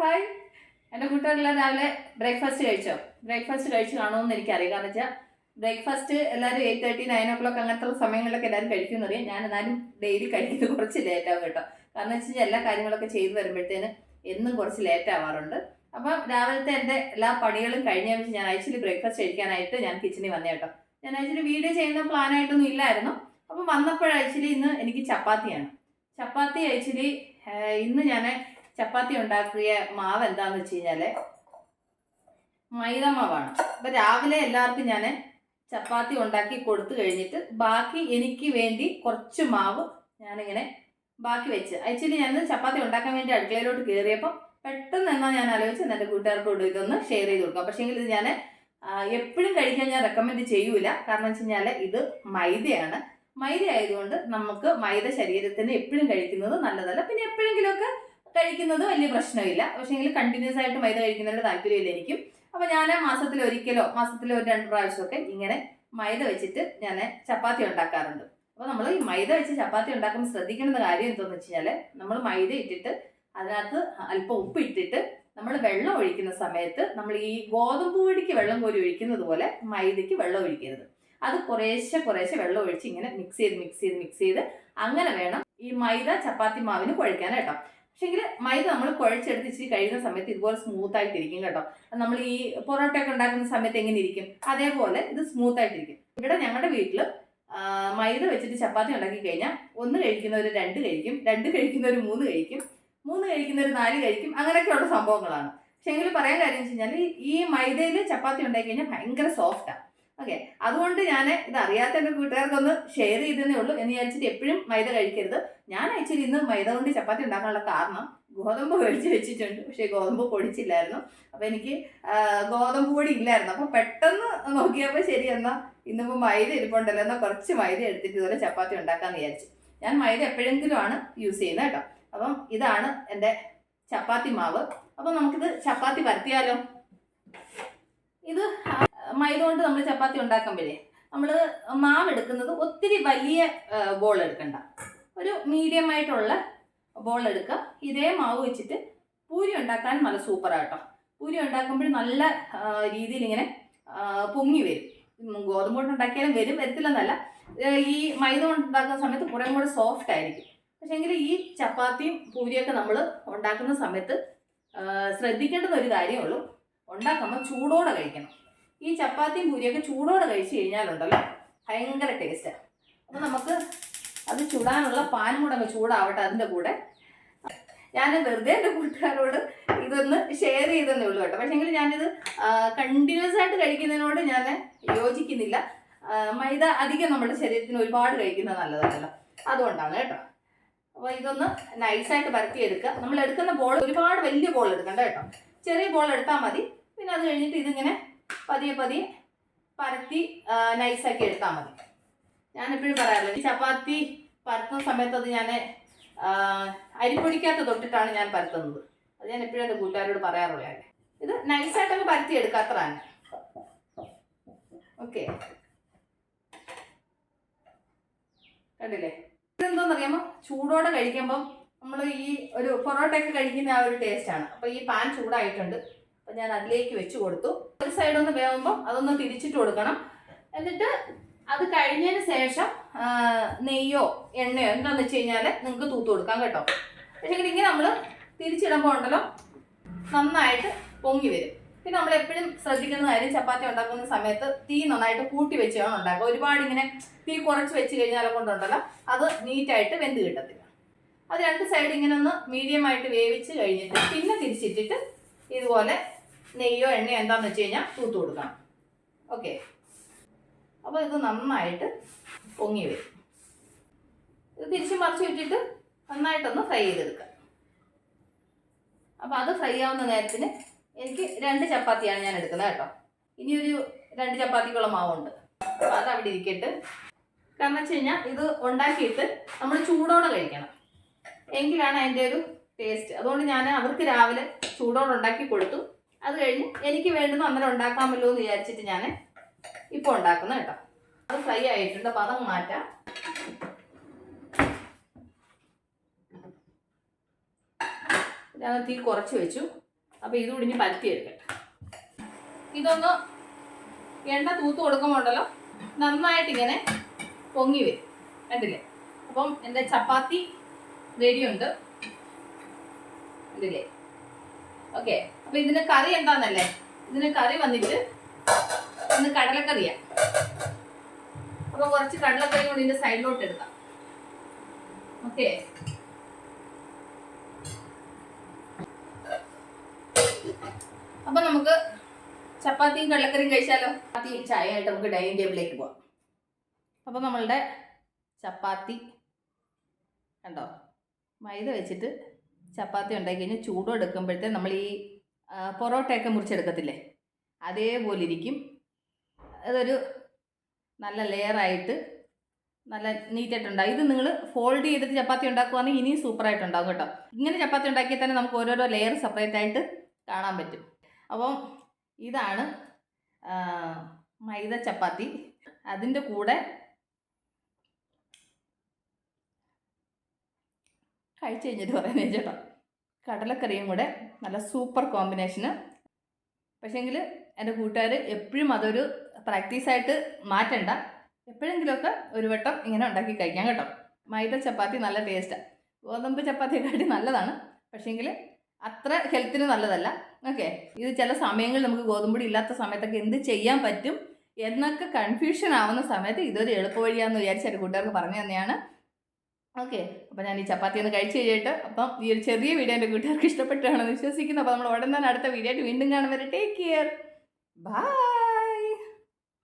Hi. എന്റെ കൂട്ടുകാരെല്ലാം രാവിലെ ബ്രേക്ക്ഫാസ്റ്റ് കഴിച്ചോ? ബ്രേക്ക്ഫാസ്റ്റ് കഴിച്ച് കാണുമെന്ന് എനിക്കറിയാം. കാരണം വെച്ചാൽ ബ്രേക്ക്ഫാസ്റ്റ് എല്ലാവരും eight thirty nine o'clock അങ്ങനത്തെ സമയങ്ങളിലൊക്കെ എല്ലാവരും കഴിക്കുമെന്നറിയാം. ഞാൻ എന്നാലും ഡെയിലി കഴിക്കുന്നത് കുറച്ച് ലേറ്റ് ആവും കേട്ടോ. കാരണം വെച്ച് കഴിഞ്ഞാൽ എല്ലാ കാര്യങ്ങളൊക്കെ ചെയ്ത് വരുമ്പോഴത്തേന് എന്നും കുറച്ച് ലേറ്റ് ആവാറുണ്ട്. അപ്പം രാവിലത്തെ എന്റെ എല്ലാ പണികളും കഴിഞ്ഞ വെച്ച് ഞാൻ ആക്ച്വലി ബ്രേക്ക്ഫാസ്റ്റ് കഴിക്കാനായിട്ട് ഞാൻ കിച്ചണിൽ വന്നേ കേട്ടോ. ഞാൻ ആക്ച്വലി വീഡിയോ ചെയ്യുന്ന പ്ലാനായിട്ടൊന്നും ഇല്ലായിരുന്നു. അപ്പം വന്നപ്പോൾ ഇന്ന് എനിക്ക് ചപ്പാത്തിയാണ്. ചപ്പാത്തി ആക്ച്വലി ഇന്ന് ഞാൻ ചപ്പാത്തി ഉണ്ടാക്കിയ മാവ് എന്താന്ന് വെച്ച് കഴിഞ്ഞാൽ മൈദ മാവാണ് അപ്പൊ രാവിലെ എല്ലാവർക്കും ഞാൻ ചപ്പാത്തി ഉണ്ടാക്കി കൊടുത്തു കഴിഞ്ഞിട്ട് ബാക്കി എനിക്ക് വേണ്ടി കുറച്ച് മാവ് ഞാനിങ്ങനെ ബാക്കി വെച്ച്. ആക്ച്വലി ഞാൻ ചപ്പാത്തി ഉണ്ടാക്കാൻ വേണ്ടി അടുക്കളയിലോട്ട് കയറിയപ്പം പെട്ടെന്ന് എന്നാ ഞാൻ ആലോചിച്ച് എന്റെ കൊണ്ട് ഇതൊന്ന് ഷെയർ ചെയ്ത് കൊടുക്കാം. പക്ഷേ ഇത് ഞാൻ എപ്പോഴും കഴിക്കാൻ ഞാൻ റെക്കമെൻഡ് ചെയ്യൂല. കാരണം വെച്ച് കഴിഞ്ഞാൽ ഇത് മൈദയാണ്. മൈദ ആയതുകൊണ്ട് നമുക്ക് മൈദ ശരീരത്തിന് എപ്പോഴും കഴിക്കുന്നത് നല്ലതല്ല. പിന്നെ എപ്പോഴെങ്കിലുമൊക്കെ കഴിക്കുന്നത് വലിയ പ്രശ്നമില്ല. പക്ഷേങ്കിൽ കണ്ടിന്യൂസ് ആയിട്ട് മൈദ കഴിക്കുന്നതിന്റെ താല്പര്യമില്ല എനിക്കും അപ്പോൾ ഞാൻ മാസത്തിൽ ഒരിക്കലോ മാസത്തിൽ ഒരു രണ്ട് പ്രാവശ്യമൊക്കെ ഇങ്ങനെ മൈദ വെച്ചിട്ട് ഞാൻ ചപ്പാത്തി ഉണ്ടാക്കാറുണ്ട്. അപ്പോൾ നമ്മൾ ഈ മൈദ വെച്ച് ചപ്പാത്തി ഉണ്ടാക്കുമ്പോൾ ശ്രദ്ധിക്കേണ്ട കാര്യം എന്താണെന്ന് വെച്ച് കഴിഞ്ഞാൽ നമ്മൾ മൈദ ഇട്ടിട്ട് അതിനകത്ത് അല്പം ഉപ്പ് ഇട്ടിട്ട് നമ്മൾ വെള്ളം ഒഴിക്കുന്ന സമയത്ത് നമ്മൾ ഈ ഗോതമ്പ് പൊടിക്ക് വെള്ളം കോരി ഒഴിക്കുന്നത് പോലെ മൈദയ്ക്ക് വെള്ളം ഒഴിക്കരുത്. അത് കുറേശ്ശെ കുറേശ്ശെ വെള്ളം ഒഴിച്ച് ഇങ്ങനെ മിക്സ് ചെയ്ത് മിക്സ് ചെയ്ത് മിക്സ് ചെയ്ത് അങ്ങനെ വേണം ഈ മൈദ ചപ്പാത്തി മാവിന് കുഴക്കാൻ കേട്ടോ പക്ഷേങ്കിൽ മൈദ നമ്മൾ കുഴച്ചെടുത്ത് ഇച്ചിരി കഴിയുന്ന സമയത്ത് ഇതുപോലെ സ്മൂത്ത് ആയിട്ടിരിക്കും കേട്ടോ. നമ്മൾ ഈ പൊറോട്ട ഒക്കെ ഉണ്ടാക്കുന്ന സമയത്ത് എങ്ങനെ ഇരിക്കും? അതേപോലെ ഇത് സ്മൂത്ത് ആയിട്ടിരിക്കും. ഇവിടെ ഞങ്ങളുടെ വീട്ടിൽ മൈദ വെച്ചിട്ട് ചപ്പാത്തി ഉണ്ടാക്കി കഴിഞ്ഞാൽ ഒന്ന് കഴിക്കുന്നവർ രണ്ട് കഴിക്കും രണ്ട് കഴിക്കുന്നവർ മൂന്ന് കഴിക്കും മൂന്ന് കഴിക്കുന്നവർ നാല് കഴിക്കും അങ്ങനെയൊക്കെയുള്ള സംഭവങ്ങളാണ്. പക്ഷേ എങ്കിൽ പറയാൻ കാര്യം വെച്ച് കഴിഞ്ഞാൽ ഈ മൈദയിൽ ചപ്പാത്തി ഉണ്ടാക്കി കഴിഞ്ഞാൽ ഭയങ്കര സോഫ്റ്റാണ് ഓക്കെ അതുകൊണ്ട് ഞാൻ ഇത് അറിയാത്ത എന്റെ കൂട്ടുകാർക്കൊന്ന് ഷെയർ ചെയ്തതേ ഉള്ളൂ എന്ന് വിചാരിച്ചിട്ട് എപ്പോഴും മൈദ കഴിക്കരുത്. ഞാൻ ആക്ച്വലി ഇന്ന് മൈദ കൊണ്ട് ചപ്പാത്തി ഉണ്ടാക്കാനുള്ള കാരണം ഗോതമ്പ് മേടിച്ച് വെച്ചിട്ടുണ്ട്. പക്ഷേ ഗോതമ്പ് പൊടിച്ചില്ലായിരുന്നു. അപ്പോൾ എനിക്ക് ഗോതമ്പ് പൊടി ഇല്ലായിരുന്നു. അപ്പോൾ പെട്ടെന്ന് നോക്കിയപ്പോൾ ശരി എന്നാൽ ഇന്നിപ്പോൾ മൈദ ഇരിപ്പുണ്ടല്ലോ എന്നാൽ കുറച്ച് മൈദ എടുത്തിട്ട് ഇതുപോലെ ചപ്പാത്തി ഉണ്ടാക്കാമെന്ന് വിചാരിച്ചു. ഞാൻ മൈദ എപ്പോഴെങ്കിലും ആണ് യൂസ് ചെയ്യുന്നത് കേട്ടോ. അപ്പം ഇതാണ് എന്റെ ചപ്പാത്തി മാവ്. അപ്പം നമുക്കിത് ചപ്പാത്തി പരത്തിയാലോ? ഇത് മൈദ കൊണ്ട് നമ്മൾ ചപ്പാത്തി ഉണ്ടാക്കുമ്പോഴേ നമ്മൾ മാവ് എടുക്കുന്നത് ഒത്തിരി വലിയ ബോൾ എടുക്കണ്ട. ഒരു മീഡിയം ആയിട്ടുള്ള ബോൾ എടുക്കുക ഇതേ മാവ് വെച്ചിട്ട് പൂരി ഉണ്ടാക്കാൻ നല്ല സൂപ്പറാട്ടോ പൂരി ഉണ്ടാക്കുമ്പോൾ നല്ല രീതിയിൽ ഇങ്ങനെ പൊങ്ങി വരും. ഗോതമ്പ് കൊണ്ട് ഉണ്ടാക്കിയാലും വരും വരത്തില്ലെന്നല്ല. ഈ മൈദ കൊണ്ട് ഉണ്ടാക്കുന്ന സമയത്ത് കുറേ കൂടെ സോഫ്റ്റ് ആയിരിക്കും. പക്ഷേങ്കിൽ ഈ ചപ്പാത്തിയും പൂരിയൊക്കെ നമ്മൾ ഉണ്ടാക്കുന്ന സമയത്ത് ശ്രദ്ധിക്കേണ്ടുന്ന ഒരു കാര്യമുള്ളൂ ഉണ്ടാക്കുമ്പോൾ ചൂടോടെ കഴിക്കണം. ഈ ചപ്പാത്തിയും പൂരിയൊക്കെ ചൂടോടെ കഴിച്ചു കഴിഞ്ഞാലുണ്ടല്ലോ ഭയങ്കര ടേസ്റ്റാണ് അപ്പോൾ നമുക്ക് അത് ചൂടാനുള്ള പാൻ കൂടെ അങ്ങ് ചൂടാവട്ടെ അതിന്റെ കൂടെ. ഞാൻ വെറുതെ എന്റെ കൂട്ടുകാരോട് ഇതൊന്ന് ഷെയർ ചെയ്തെന്നേ ഉള്ളൂ കേട്ടോ. പക്ഷേങ്കിൽ ഞാനിത് കണ്ടിന്യൂസ് ആയിട്ട് കഴിക്കുന്നതിനോട് ഞാൻ യോജിക്കുന്നില്ല. മൈദ അധികം നമ്മുടെ ശരീരത്തിന് ഒരുപാട് കഴിക്കുന്നത് നല്ലതല്ലല്ലോ. അതുകൊണ്ടാണ് കേട്ടോ. അപ്പോൾ ഇതൊന്ന് നൈസായിട്ട് പരത്തിയെടുക്കുക നമ്മൾ എടുക്കുന്ന ബോൾ ഒരുപാട് വലിയ ബോൾ എടുക്കണ്ട കേട്ടോ. ചെറിയ ബോൾ എടുത്താൽ മതി. പിന്നെ അത് കഴിഞ്ഞിട്ട് ഇതിങ്ങനെ പതിയെ പതിയെ പരത്തി നൈസാക്കി എടുത്താൽ മതി. ഞാനെപ്പോഴും പറയാറില്ല ഈ ചപ്പാത്തി പരത്തുന്ന സമയത്ത് അത് ഞാൻ അരിപ്പൊടിക്കകത്ത് തൊട്ടിട്ടാണ് ഞാൻ പരത്തുന്നത്. അത് ഞാൻ എപ്പോഴും എന്റെ കൂട്ടുകാരോട് പറയാറുള്ളത് ഇത് നൈസായിട്ടൊക്കെ പരത്തി എടുക്കുക അത്ര ഓക്കെ കണ്ടില്ലേ? ഇതെന്തോന്നറിയാമോ? ചൂടോടെ കഴിക്കുമ്പം നമ്മൾ ഈ ഒരു പൊറോട്ടയൊക്കെ കഴിക്കുന്ന ആ ഒരു ടേസ്റ്റാണ് അപ്പോൾ ഈ പാൻ ചൂടായിട്ടുണ്ട്. അപ്പോൾ ഞാൻ അതിലേക്ക് വെച്ച് കൊടുത്തു. ഒരു സൈഡ് ഒന്ന് വേവുമ്പോൾ അതൊന്ന് തിരിച്ചിട്ട് കൊടുക്കണം. എന്നിട്ട് അത് കഴിഞ്ഞതിന് ശേഷം നെയ്യോ എണ്ണയോ എന്താണെന്ന് വെച്ച് കഴിഞ്ഞാൽ നിങ്ങൾക്ക് തൂത്ത് കൊടുക്കാം കേട്ടോ. പക്ഷേ ഇങ്ങനെ നമ്മൾ തിരിച്ചിടുമ്പോൾ ഉണ്ടല്ലോ നന്നായിട്ട് പൊങ്ങി വരും. പിന്നെ നമ്മൾ എപ്പോഴും ശ്രദ്ധിക്കുന്ന കാര്യം ചപ്പാത്തി ഉണ്ടാക്കുന്ന സമയത്ത് തീ നന്നായിട്ട് കൂട്ടി വെച്ച് വേണം ഉണ്ടാക്കുക. ഒരുപാട് ഇങ്ങനെ തീ കുറച്ച് വെച്ച് കഴിഞ്ഞാലും കൊണ്ടുണ്ടല്ലോ അത് നീറ്റായിട്ട് വെന്ത് കിട്ടത്തില്ല. അത് രണ്ട് സൈഡ് ഇങ്ങനെ ഒന്ന് മീഡിയം ആയിട്ട് വേവിച്ച് കഴിഞ്ഞിട്ട് പിന്നെ തിരിച്ചിട്ടിട്ട് ഇതുപോലെ നെയ്യോ എണ്ണയോ എന്താന്ന് വെച്ച് കഴിഞ്ഞാൽ തൂത്ത് കൊടുക്കണം. ഓക്കെ അപ്പോൾ ഇത് നന്നായിട്ട് പൊങ്ങി വരും. ഇത് തിരിച്ച് മറിച്ച് വിട്ടിട്ട് നന്നായിട്ടൊന്ന് ഫ്രൈ ചെയ്തെടുക്കാം അപ്പോൾ അത് ഫ്രൈ ആവുന്ന നേരത്തിന് എനിക്ക് രണ്ട് ചപ്പാത്തിയാണ് ഞാൻ എടുക്കുന്നത് കേട്ടോ. ഇനിയൊരു രണ്ട് ചപ്പാത്തിക്കുള്ള മാവുണ്ട്. അപ്പോൾ അത് അവിടെ ഇരിക്കട്ട്. കാരണം വെച്ച് കഴിഞ്ഞാൽ ഇത് ഉണ്ടാക്കിയിട്ട് നമ്മൾ ചൂടോടെ കഴിക്കണം. എങ്കിലാണ് അതിന്റെ ഒരു ടേസ്റ്റ് അതുകൊണ്ട് ഞാൻ അവർക്ക് രാവിലെ ചൂടോടെ ഉണ്ടാക്കി കൊടുത്തു. അത് കഴിഞ്ഞ് എനിക്ക് വേണ്ടുന്ന അന്നേരം ഉണ്ടാക്കാമല്ലോ എന്ന് വിചാരിച്ചിട്ട് ഞാൻ ഇപ്പോൾ ഉണ്ടാക്കുന്ന കേട്ടോ. അത് ഫ്രൈ ആയിട്ടുണ്ട്. അപ്പോൾ അതങ്ങ് മാറ്റാം. ഞാൻ തീ കുറച്ച് വെച്ചു. അപ്പോൾ ഇത് കുടിഞ്ഞ് പരത്തിയെടുക്കട്ടെ. ഇതൊന്ന് എണ്ണ തൂത്ത് കൊടുക്കുമ്പോൾ ഉണ്ടല്ലോ നന്നായിട്ടിങ്ങനെ പൊങ്ങി വരും. കണ്ടില്ലേ? അപ്പം എന്റെ ചപ്പാത്തി റെഡിയുണ്ട് കണ്ടില്ലേ? ഓക്കെ. അപ്പൊ ഇതിന് കറി എന്താന്നല്ലേ? ഇതിന് കറി വന്നിട്ട് ഇന്ന് കടലക്കറിയാ. അപ്പൊ കുറച്ച് കടലക്കറി കൊണ്ട് ഇതിന്റെ സൈഡിലോട്ട് എടുക്കാം. ഓക്കെ. അപ്പൊ നമുക്ക് ചപ്പാത്തിയും കടലക്കറിയും കഴിച്ചാലോ? ചപ്പാത്തിയും ചായ ആയിട്ട് നമുക്ക് ഡൈനിങ് ടേബിളിലേക്ക് പോവാം. അപ്പൊ നമ്മളുടെ ചപ്പാത്തി കണ്ടോ? മൈദ വെച്ചിട്ട് ചപ്പാത്തി ഉണ്ടാക്കി കഴിഞ്ഞാൽ ചൂടും എടുക്കുമ്പോഴത്തെ നമ്മൾ ഈ പൊറോട്ടയൊക്കെ മുറിച്ചെടുക്കത്തില്ലേ? അതേപോലെ ഇരിക്കും. അതൊരു നല്ല ലെയറായിട്ട് നല്ല നീറ്റായിട്ടുണ്ടാകും ഇത് നിങ്ങൾ ഫോൾഡ് ചെയ്തിട്ട് ചപ്പാത്തി ഉണ്ടാക്കുവാണെങ്കിൽ ഇനിയും സൂപ്പറായിട്ടുണ്ടാകും കേട്ടോ. ഇങ്ങനെ ചപ്പാത്തി ഉണ്ടാക്കിയാൽ തന്നെ നമുക്ക് ഓരോരോ ലെയർ സെപ്പറേറ്റ് ആയിട്ട് കാണാൻ പറ്റും. അപ്പം ഇതാണ് മൈദ ചപ്പാത്തി. അതിന്റെ കൂടെ കഴിച്ച് കഴിഞ്ഞിട്ട് പറയുന്നത് ചേട്ടാ കടലക്കറിയും കൂടെ നല്ല സൂപ്പർ കോമ്പിനേഷന്. പക്ഷേങ്കിൽ എന്റെ കൂട്ടുകാർ എപ്പോഴും അതൊരു പ്രാക്ടീസായിട്ട് മാറ്റണ്ട. എപ്പോഴെങ്കിലുമൊക്കെ ഒരു വട്ടം ഇങ്ങനെ ഉണ്ടാക്കി കഴിക്കാം കേട്ടോ. മൈദ ചപ്പാത്തി നല്ല ടേസ്റ്റാണ് ഗോതമ്പ് ചപ്പാത്തിയെക്കാട്ടി നല്ലതാണ്. പക്ഷേങ്കിൽ അത്ര ഹെൽത്തിന് നല്ലതല്ല. ഓക്കെ. ഇത് ചില സമയങ്ങളിൽ നമുക്ക് ഗോതമ്പൊടി ഇല്ലാത്ത സമയത്തൊക്കെ എന്ത് ചെയ്യാൻ പറ്റും എന്നൊക്കെ കൺഫ്യൂഷൻ ആവുന്ന സമയത്ത് ഇതൊരു എളുപ്പവഴിയാന്ന് വിചാരിച്ച് എന്റെ കൂട്ടുകാർക്ക് പറഞ്ഞു തന്നെയാണ്. ഓക്കെ. അപ്പോൾ ഞാൻ ഈ ചപ്പാത്തി ഒന്ന് കഴിച്ച് കഴിഞ്ഞിട്ട് അപ്പം ഈ ഒരു ചെറിയ വീഡിയോ എന്റെ കൂട്ടുകാർക്ക് ഇഷ്ടപ്പെട്ടാണെന്ന് വിശ്വസിക്കുന്നു. അപ്പോൾ നമ്മൾ ഉടൻ തന്നെ അടുത്ത വീഡിയോ ആയിട്ട് വീണ്ടും കാണും ടേക്ക് കെയർ ബൈ